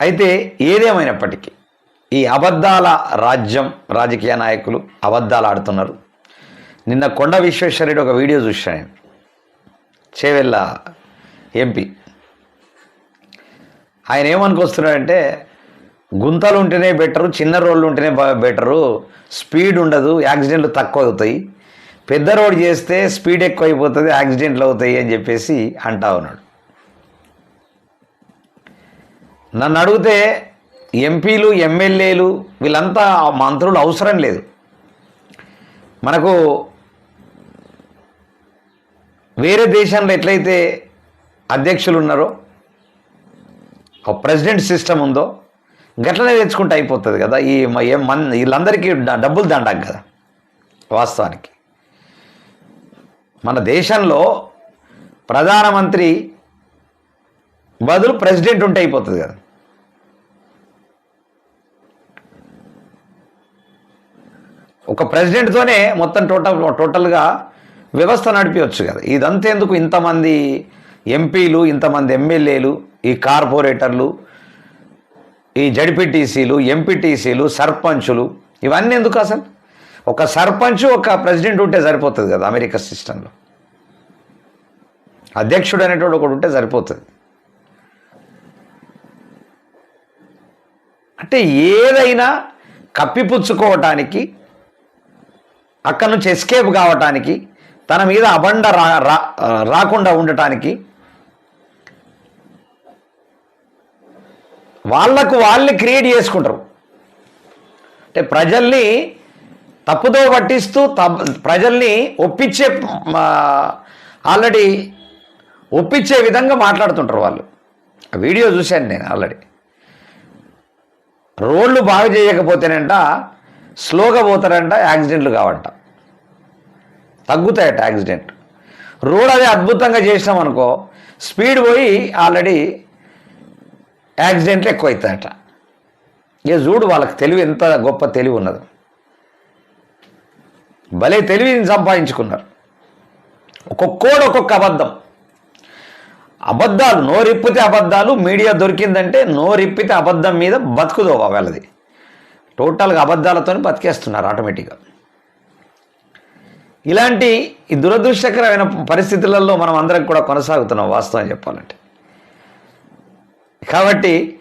అయితే ఏదేమైనప్పటికీ ఈ అబద్ధాల రాజ్యం రాజకీయ నాయకులు అబద్ధాలు ఆడుతున్నారు. నిన్న కొండ విశ్వేశ్వరరెడ్డి ఒక వీడియో చూశాను నేను. చేవెళ్ళ ఎంపీ. ఆయన ఏమనుకొస్తున్నాడంటే గుంతలు ఉంటేనే బెటరు చిన్న రోడ్లు ఉంటేనే బెటరు స్పీడ్ ఉండదు యాక్సిడెంట్లు తక్కువ అవుతాయి. పెద్ద రోడ్ చేస్తే స్పీడ్ ఎక్కువ అయిపోతుంది యాక్సిడెంట్లు అవుతాయి అని చెప్పేసి అంటా ఉన్నాడు. నన్ను అడిగితే ఎంపీలు ఎమ్మెల్యేలు వీళ్ళంతా మంత్రులు అవసరం లేదు. మనకు వేరే దేశంలో ఎట్లయితే అధ్యక్షులు ఉన్నారో ఒక ప్రెసిడెంట్ సిస్టమ్ ఉందో గట్లనే తెచ్చుకుంటే అయిపోతుంది కదా. ఈ మన్ వీళ్ళందరికీ డబ్బులు దండాక కదా వాస్తవానికి. మన దేశంలో ప్రధానమంత్రి బదులు ప్రెసిడెంట్ ఉంటే అయిపోతుంది కదా. ఒక ప్రెసిడెంట్తోనే మొత్తం టోటల్ టోటల్గా వ్యవస్థ నడిపించవచ్చు కదా. ఇదంతేందుకు ఇంతమంది ఎంపీలు ఇంతమంది ఎమ్మెల్యేలు ఈ కార్పొరేటర్లు ఈ జడ్పీటీసీలు ఎంపీటీసీలు సర్పంచులు ఇవన్నీ ఎందుకు అసలు? ఒక సర్పంచ్ ఒక ప్రెసిడెంట్ ఉంటే సరిపోతుంది కదా అమెరికా సిస్టంలో. అధ్యక్షుడు అనేటువంటి ఒకడు ఉంటే సరిపోతుంది. అంటే ఏదైనా కప్పిపుచ్చుకోవటానికి అక్కడి నుంచి ఎస్కేప్ కావటానికి తన మీద అబండ రా రాకుండా ఉండటానికి వాళ్ళకు వాళ్ళని క్రియేట్ చేసుకుంటారు. అంటే ప్రజల్ని తప్పుదో పట్టిస్తూ ప్రజల్ని ఒప్పించే ఆల్రెడీ ఒప్పించే విధంగా మాట్లాడుతుంటారు వాళ్ళు. వీడియో చూశాను నేను ఆల్రెడీ. రోడ్లు బాగు చేయకపోతేనంట స్లోగా పోతారంట యాక్సిడెంట్లు కావంట. తగ్గుతాయట యాక్సిడెంట్. రోడ్ అదే అద్భుతంగా చేసినాం అనుకో స్పీడ్ పోయి ఆల్రెడీ యాక్సిడెంట్లు ఎక్కువ అవుతాయట ఇక చూడు వాళ్ళకి తెలివి ఎంత గొప్ప తెలివి ఉన్నది. భలే తెలివిని సంపాదించుకున్నారు. ఒక్కొక్కోడు ఒక్కొక్క అబద్ధం. అబద్ధాలు నోరిప్పితే అబద్ధాలు మీడియా దొరికిందంటే నోరిప్పితే అబద్ధం మీద బతుకుదోవా వాళ్ళది. టోటల్గా అబద్ధాలతో బతికేస్తున్నారు ఆటోమేటిక్గా. ఇలాంటి ఈ దురదృష్టకరమైన పరిస్థితులలో మనం అందరం కూడా కొనసాగుతున్నాం వాస్తవం చెప్పాలంటే. కాబట్టి